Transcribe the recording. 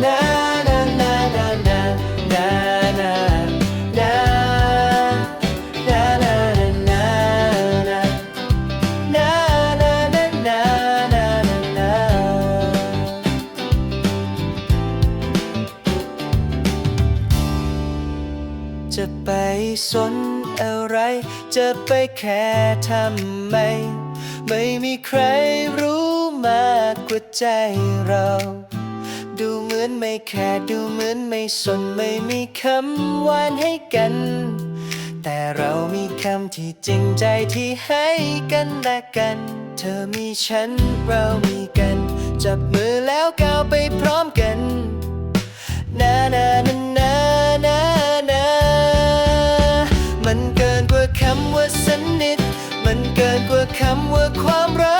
จะไปสนอะไร จะไปแค่ทำไม ไม่มีใครรู้มากกว่าใจเรา ดูเหมือนไม่แค่ดูเหมือนไม่สนไม่มีคำหวานให้กัน แต่เรามีคำที่จริงใจที่ให้กันและกัน เธอมีฉันเรามีกัน จับมือแล้วก้าวไปพร้อมกันนานานานานานามันเกินกว่าคำว่าสนิท มันเกินกว่าคำว่าความรัก